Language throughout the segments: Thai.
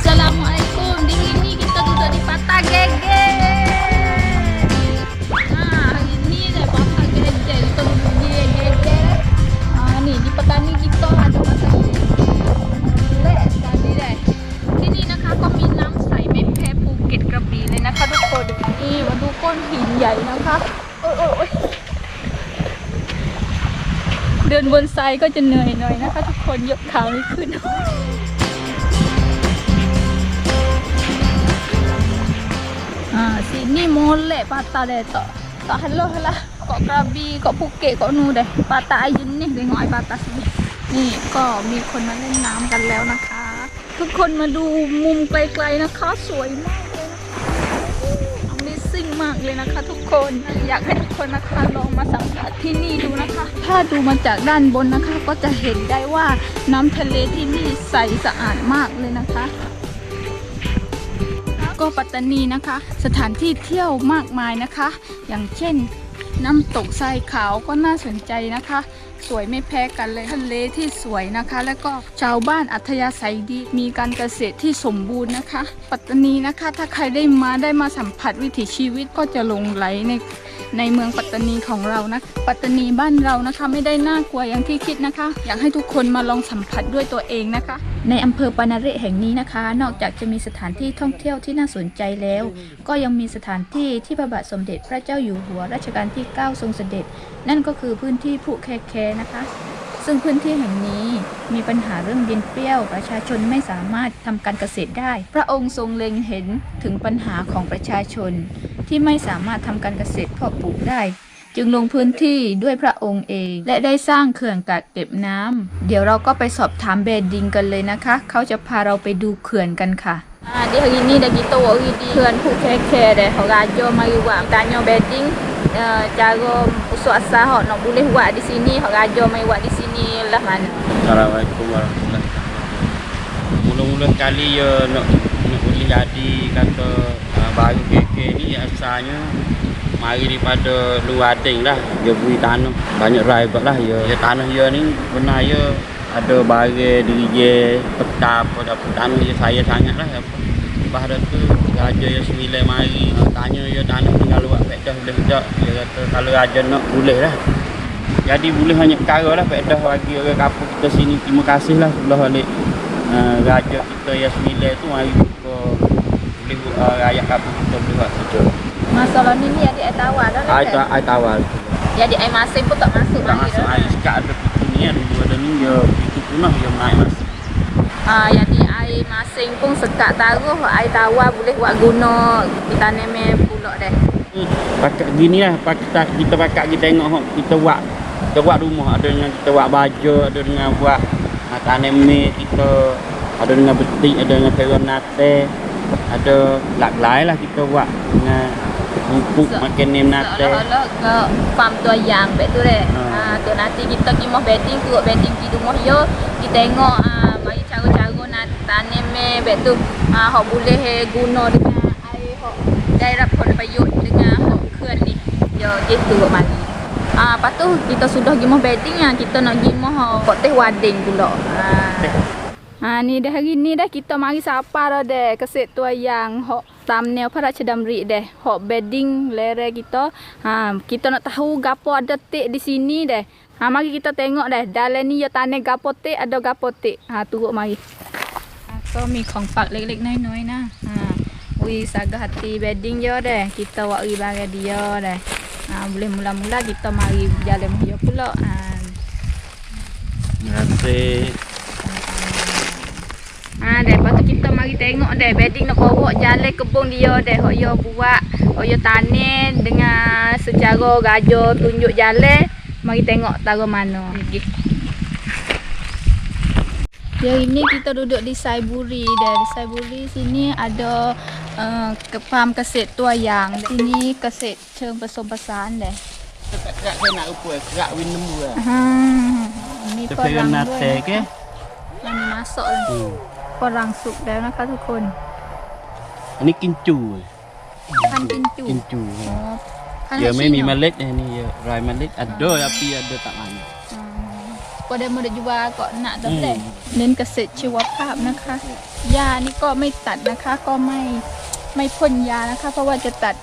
Assalamualaikum. Di sini kita duduk di Patah Gege. Nah, hari ini ada Patah Gege. Kita duduk di Gege. Nah, ni di petani kita ada Patah Gege. Lek sekali deh. ที่นี่นะคะก็มีน้ำใสไม่แพ้ภูเก็ตกระบี่เลยนะคะทุกคนนี่มาดูก้อนหินใหญ่นะคะโอ้ยโอ้ยเดินบนทรายก็จะเหนื่อยหน่อยนะคะทุกคนยกขาไม่ขึ้นสนี่ม n ลเล l e k ต a t a h dia tak tak h ล l u s lah kat Krabi kat เก u k e t kat nu deh patah a า r าย n i s นี่เด k air อยปาตาสินี่ก็มีคนมาเล่นน้ำกันแล้วนะคะ ทุกคนมาดูมุมไกลๆนะคะสวยมากเลยมสซิ่งมากเลยนะคะทุกคนอยากให้ทุกคนนะคะลองมาสัมผัสที่นี่ดูนะคะ ถ้าดูมาจากด้านบนนะคะก็จะเห็นได้ว่าน้ำทะเลที่นี่ใสสะอาดมากเลยนะคะก็ปัตตานีนะคะ สถานที่เที่ยวมากมายนะคะ อย่างเช่นน้ำตกทรายขาวก็น่าสนใจนะคะสวยไม่แพ้กันเลยทะเลที่สวยนะคะ แล้วก็ชาวบ้านอัธยาศัยดี มีการเกษตรที่สมบูรณ์นะคะ ปัตตานีนะคะถ้าใครได้มาได้มาสัมผัสวิถีชีวิตก็จะลงไหล ในในเมืองปัตตานีของเรานะปัตตานีบ้านเรานะคะไม่ได้น่ากลัวอย่างที่คิดนะคะ อยากให้ทุกคนมาลองสัมผัสด้วยตัวเองนะคะ ในอำเภอปานาเรแห่งนี้นะคะ นอกจากจะมีสถานที่ท่องเที่ยวที่น่าสนใจแล้ว ก็ยังมีสถานที่ที่พระบาทสมเด็จพระเจ้าอยู่หัวรัชกาลที่ 9 ทรงเสด็จ นั่นก็คือพื้นที่ผูแคแคยนะคะซึ่งพื้นที่แห่งนี้มีปัญหาเรื่องดินเปรี้ยว ประชาชนไม่สามารถทำการเกษตรได้ พระองค์ทรงเล็งเห็นถึงปัญหาของประชาชน ที่ไม่สามารถทำการเกษตรเพาะปลูกได้ จึงลงพื้นที่ด้วยพระองค์เอง และได้สร้างเขื่อนกักเก็บน้ำเดี๋ยวเราก็ไปสอบถามเบดดิงกันเลยนะคะ เขาจะพาเราไปดูเขื่อนกันค่ะ jadi hari ni dah kita worry di tuan pu care deh orang aja mari buat tanya bedding uh, cara usah asah hok nak boleh buat di sini hok raja mari buat di sini lah mana assalamualaikum warahmatullahi mula-mula kali ya nak nak boleh jadi kata uh, baru KK ni asalnya mari daripada luar ting lah dia beri tanah banyak rai lah ya. ya tanah ya ni benar ya ada barang DJ petak, apa dah pertama je saya sangatlah apa sebab ada tu raja yang sembilan mari tanya dia tanah tinggal luar petak boleh tak dia kata kalau raja nak boleh lah jadi boleh hanya perkara lah pedah bagi orang kapur kita sini terima kasih lah sebelah oleh uh, raja kita yang sembilan tu mari buka boleh buka uh, eh, rakyat kapur kita boleh buat sejuk masalah ni ni adik saya tawar lah saya kan? tawar jadi saya masih pun tak masuk tak masuk air sekat ada kan dua dah ni dia itu punah dia naik mas. Ah uh, jadi air masing pun sekat taruh air tawar boleh buat guna di tanam pulak deh. Hmm. Pakak gini lah kita kita pakak kita tengok hok kita buat kita buat rumah ada dengan kita buat baju, ada dengan buat uh, ah, tanam kita ada dengan betik ada dengan nate, ada lak lain lah kita buat dengan pupuk makan nem nate. Kalau ke farm tu ayam betul eh. Ha. ha. tu nanti kita pergi betting tu betting kita rumah yo kita tengok ha, mari cara-cara nak tanam me betul ah ha, hok boleh he, guna dengan air hok dai rap kon payut dengan hok kuan ni. Yo gitu hok mana, ha, ah lepas kita sudah pergi betting yang kita nak pergi mah kok wading pula. Ha. Ha ni dah hari ni dah kita mari sapa dah deh ke set tu yang hok thumbnail pada cedam ri deh hok bedding lere kita. Ha kita nak tahu gapo ada tik di sini deh. Ha mari kita tengok deh dalam ni ya tane gapo tik ada gapo tik. Ha turuk mari. Ha so mi kong pak lek-lek nai noi na. Ha ui saga hati bedding yo deh. Kita wak ri barang dia deh. Ha boleh mula-mula kita mari jalan dia pula. Ha. Terima kasih deh. Lepas tu kita mari tengok deh bedding nak korok jalan kebun dia deh. Hok yo buat, hok yo tanin dengan secara gajo tunjuk jalan. Mari tengok taruh mana. Okey. Ya ini kita duduk di Saiburi deh. Di Saiburi sini ada uh, ke farm kesit tua yang. Sini kesit cheng besar-besaran deh. Tak tak nak upo, gerak win nembu ah. Ha. Hmm. Ini pun nak ke? Yang masuk lah. Hmm. ฝรั่งสุกแล้วนะคะทุกคน อันนี้กินจูพันกินจูกินจูเยอะไม่มีเมล็ดนนี่เยอะ รายเมล็ดอัดเดอร์อาเปียเดอร์ตะมันกระเด้มรดยว่าเกาะหนะตั้งแต่เน้นเกษตรชีวภาพนะคะ ยานี่ก็ไม่ตัดนะคะก็ไม่ไม่พ่นยานะคะ เพราะว่าจะตัด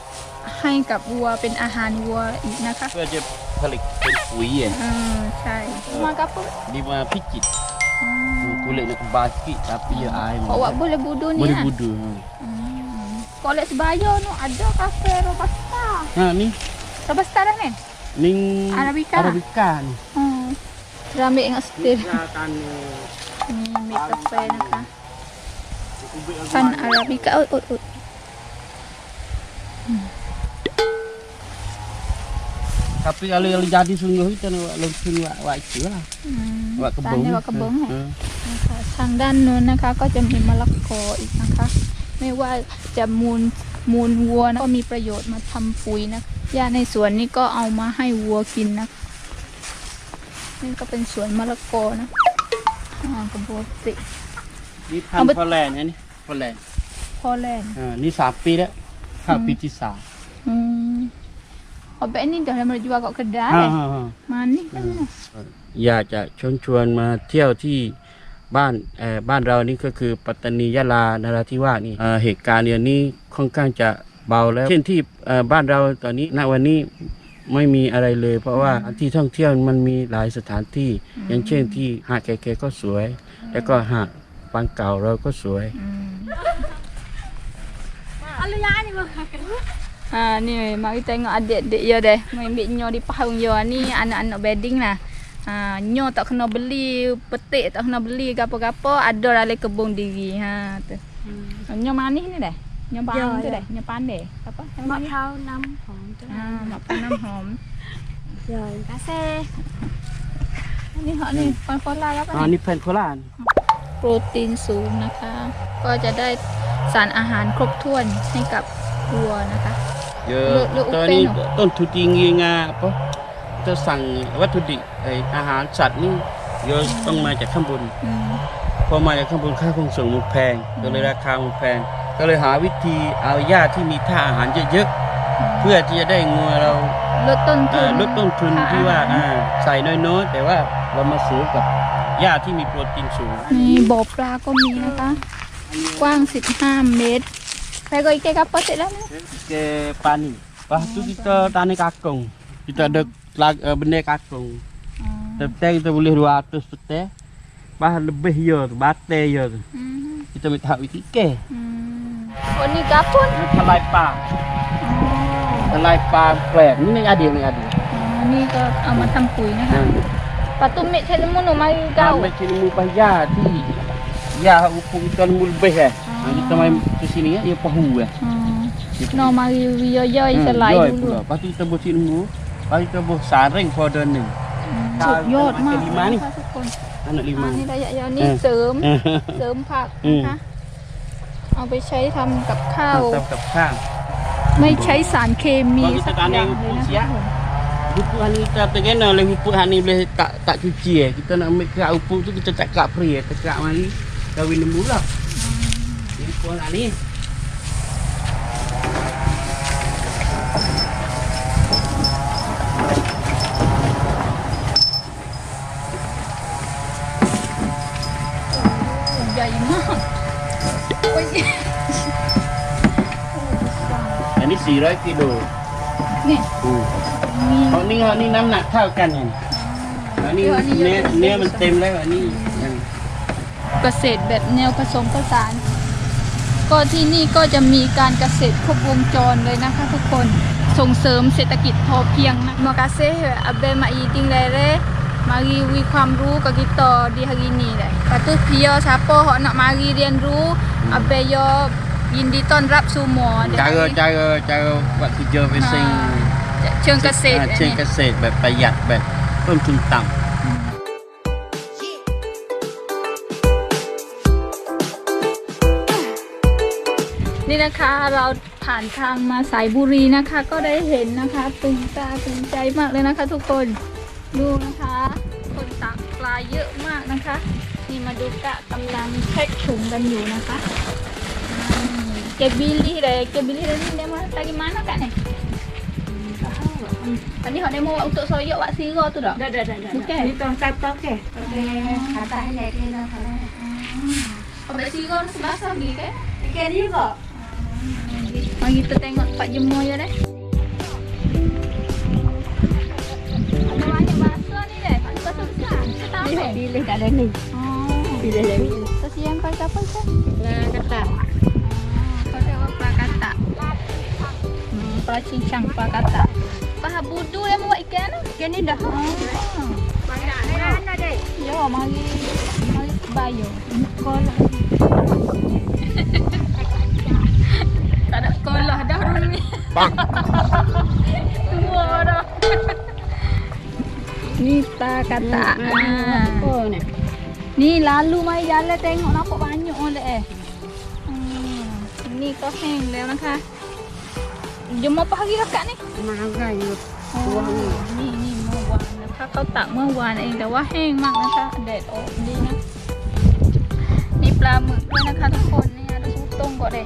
ให้กับวัวเป็นอาหารวัวอีกนะคะ เพื่อจะผลิตเป็นปุ๋ยอ่ะอ่าใช่มากระปุกบดีมาพิจิตร boleh nak kebal sikit tapi hmm. ya ai. Awak boleh budu ni. Boleh eh? budu. Ha. Hmm. Kolek sebaya tu ada kafe robusta. Ha ni. Robusta dah kan? Ni Arabika. Arabika ni. Hmm. Ramai ingat setir. Ya kan. Ni kafe nak. Kan Arabica. Oh, oh, oh. Tapi kalau yang jadi sungguh itu nak lebih sungguh wajib lah. Hmm. kebun. Tanya wak kebun. Hmm. Eh. Ha. นะคะทางด้านนู้นนะคะก็จะมีมะละกออีกนะคะ ไม่ว่าจะมูลมูลวัวนะก็มีประโยชน์มาทำปุ๋ยนะหญ้าในสวนนี่ก็เอามาให้วัวกินนะนี่ก็เป็นสวนมะละกอนะอกระโกตินี่พันพอแลนนี่พอแลนพอแลนอ่านี่สามปีแล้วห้าปีที่สามออป Obek ni dah า a า a j ว a l k ก t ะ e d a i า a ม a น a m a n i น k อยากจะชวนชวนมาเที่ยวที่บ้านบ้านเรานี่ก็คือปัตตานียะลานราธิวาสนี่เหตุการณ์เรื่องนี้ค่อนข้างจะเบาแล้วเช่นที่บ้านเราตอนนี้ณวันนี้ไม่มีอะไรเลยเพราะว่าที่ท่องเที่ยวมันมีหลายสถานที่อย่างเช่นที่หาดแก่ก็สวย แล้วก็หาดปางเก่าเราก็สวยอัไยานี่บ้าอีก Ha, งอเด r i เดียดเด d ม k a d i k ya deh. Ambil nyo ยอ p น h u n g yo n น a n a k a n a Ha, nyo tak kena beli, petik tak kena beli gapo-gapo, ada dalam kebun diri. Ha tu. Hmm. Nyo manis ni dah. Nyo bang yeah, tu dah, nyo pandai. Apa? Mak t a u nam hom tu. Ha, mak t a u nam hom. Rồi, cá xe. Ni h k ni, pan p o l a apa ni ๋อ ni pan pola โปรตีนสูงนะคะก็จะได้สารอาหารครบถ้วนให้กับวัวนะคะเยอะตอนนี้ต้นทุ n tu. tuan tu t i n จะสั่งวัตถุดิบไออาหารสัตว์นี่เยอะต้องมาจากข้างบนพอมาจากข้างบนค่าคงส่งมันแพงก็เลยราคามันแพงก็เลยหาวิธีเอาหญ้าที่มีท่าอาหารเยอะๆเพื่อที่จะได้งัวเราลดต้นทุนลดต้นทุนที่ว่าใส่น้อยๆแต่ว่าเรามาซื้อกับหญ้าที่มีโปรตีนสูงนี่บ่อปลาก็มีนะคะ กว้าง15เมตรไปก็อีกแค่กับอเสร็จแล้วนะเกปานี่ Pas itu ตัวตานิ i ากงที่ตัวเด็ก lag, uh, eh, benda kacung. Hmm. Peteh ah. kita boleh 200 peteh. Bah lebih ya tu, batai ya tu. Hmm. Kita minta hak wiki ke. Hmm. Oh ni kapun? Ini pa. pang. Hmm. Telai pang flat. Ini adik, ini adik. Oh, ke amat sampui ni kan? Hmm. Lepas tu mek cik lemu no, mari kau. Mek cik lemu pah ya di. Ya, hukum kita lemu lebih eh. Ah. Kita main ke sini ya, ya pahu eh. Ah. Hmm. Kena mari ya, ya, ya, ya, ya, ya, ya, เราจะบุกสารเร่งพอเดินหนึ่งสุดยอดมากมานี่อันนี้ระยะยาวนี่เสริมเสริมผักนะคะเอาไปใช้ทำกับข้าวทำกับข้าวไม่ใช้สารเคมีสักอย่างเลยนะคุ๊บนนี้จะเป็นไงเนาะเลยปุ๊ันนี่เลยตักตักชุ่ยเจี๋ยคิตว่าเราไม่เคยเอาปุ๊บที่จะจัดกะเพรียจัดกะมันกะวินมุลละนี่ปุอันนี้400กิโลนี่อืมมีของนี่ขอนี่น้ำหนักเท่ากันไงอันนี้เนื้อเนี่ยมันเต็มแล้วอันนี้ยังเกษตรแบบแนวผสมผสาน ก็ที่นี่ก็จะมีการเกษตรครบวงจรเลยนะคะทุกคน ส่งเสริมเศรษฐกิจพอเพียงนะมากาเซอับเบมาอีติง เลเรมารีวีความรู้กับกิตอดีฮารินีเลยปัตุกพียวชาโปเหาะเนาะมารีเรียนรู้อับเบยอยินดีต้อนรับสู่หมอเดอจ้าจออจ้จเจอวัที่เจอไปสิ่งเชิงเกษตรเชิงเกษตรแบบประหยัดแบบต้นทุนต่ำนี่นะคะเราผ่านทางมาสายบุรีนะคะก็ได้เห็นนะคะตึงตาตึงใจมากเลยนะคะทุกคน ดูนะคะ คนตักปลาเยอะมากนะคะนี่มาดูกะกำลังแพ็คถุงกันอยู่นะคะ kebili dah kebili dah ni demo tadi mana kat ni tadi hok demo untuk soyok wak sira tu dak dah dah dah dah okay. ni tong satu ke okey okay. Oh, kata ni ke nak kalau sira ni sebab sogi ke ke dia kok Mari kita tengok tempat jemur je deh. Pilih kat dalam ni. Oh. Pilih dalam ni. Sesi yang pakai apa ke? Kan? Nah, kata katak. Hmm, pulau cincang pulau kata, Pahal budu yang buat ikan lah. Ikan ni dah. Mana ah. mana dek? Ya, mari. Mari bayo. Kolah. tak ada kolah dah rumi. Bang. Tua dah. ni pulau katak. Hmm, hmm. Ni, ni, ni, ni, ni, ni, ni, นี่ก็แห้งแล้วนะคะยังมาปะกีรักกะนี่มาไงกย่ตัวนี่นี่เมื่อวานนะคะเขาตักเมื่อวานเองแต่ว่าแห้งมากนะคะแดดออกดีนะ นี่ปลาหมึกด้วยนะคะทุกคนนี่นะทุกต้มก่อนเลย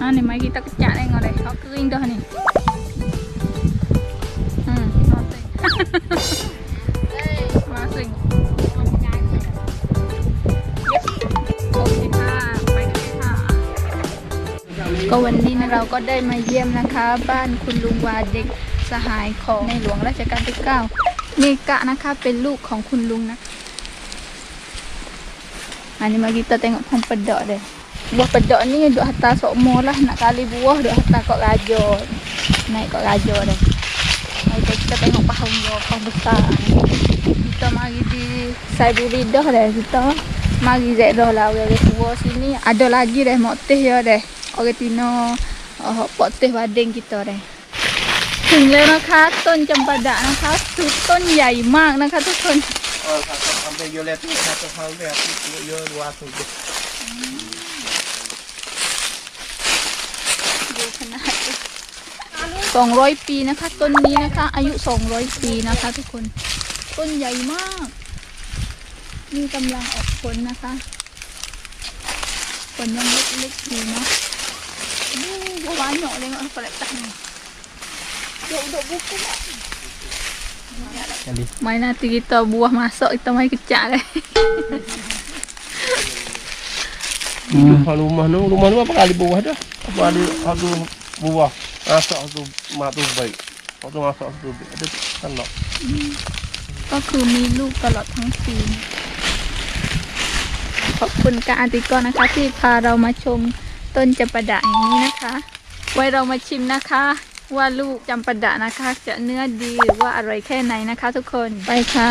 อ่านี่ไม้กีตะกจ่าเองก่อนเลยเขากลิงเด้อนี่ก็วันนี้นะเราก็ได้มาเยี่ยมนะคะ บ้านคุณลุงวาเด็กสหายของในหลวงราชการที่เก้9เมกะนะคะเป็นลูกของคุณลุงนะอันนี้มากิตาเต็งของปะดอกเด้บัวปะดดอกนี่ดูอกฮัตตาสมอลนะคะลีบัวดอกฮัตตาเกาะลาโจในเกาะลาโจเด้มากิตาเต็งของพะฮงโยของบุตาคิตามากิดีไซบุรีดอกเด้คิตามากิเจดอลาเวลีบัวที่นี้อ่ะดอกลากิเด้หมดเตี้ยเด้อ r a n g t น n อ u อ pot teh badeng kita deh ถึงแล้วนะคะต้นจำปาดะนะคะือต้นใหญ่มากนะคะทุกคนเป็นาดสองร้อยปีนะคะ ต้นนี้นะคะ อายุสองร้อยปีนะคะทุกคนต้นใหญ่มากมีกำลังออกผลนะคะผลยังเล็กๆอยู่นะ Aduh, banyak tengok kolektas ni. Duduk-duduk buku lah. Kali. Main nanti kita buah masak kita main kecak lah. Hmm. Kalau rumah tu, rumah tu apa kali buah dah? Apa ada satu buah masak satu mak tu baik. Satu masak satu baik. Ada kan tak? Hmm. ก็คือมีลูกตลอดทั้งปีขอบคุณกาอาติกรนะคะที่พาเรามาชมต้นจำปาดะอย่างนี้นะคะ ไว้เรามาชิมนะคะ ว่าลูกจำปาดะนะคะ จะเนื้อดีหรือว่าอร่อยแค่ไหนนะคะทุกคน ไปค่ะ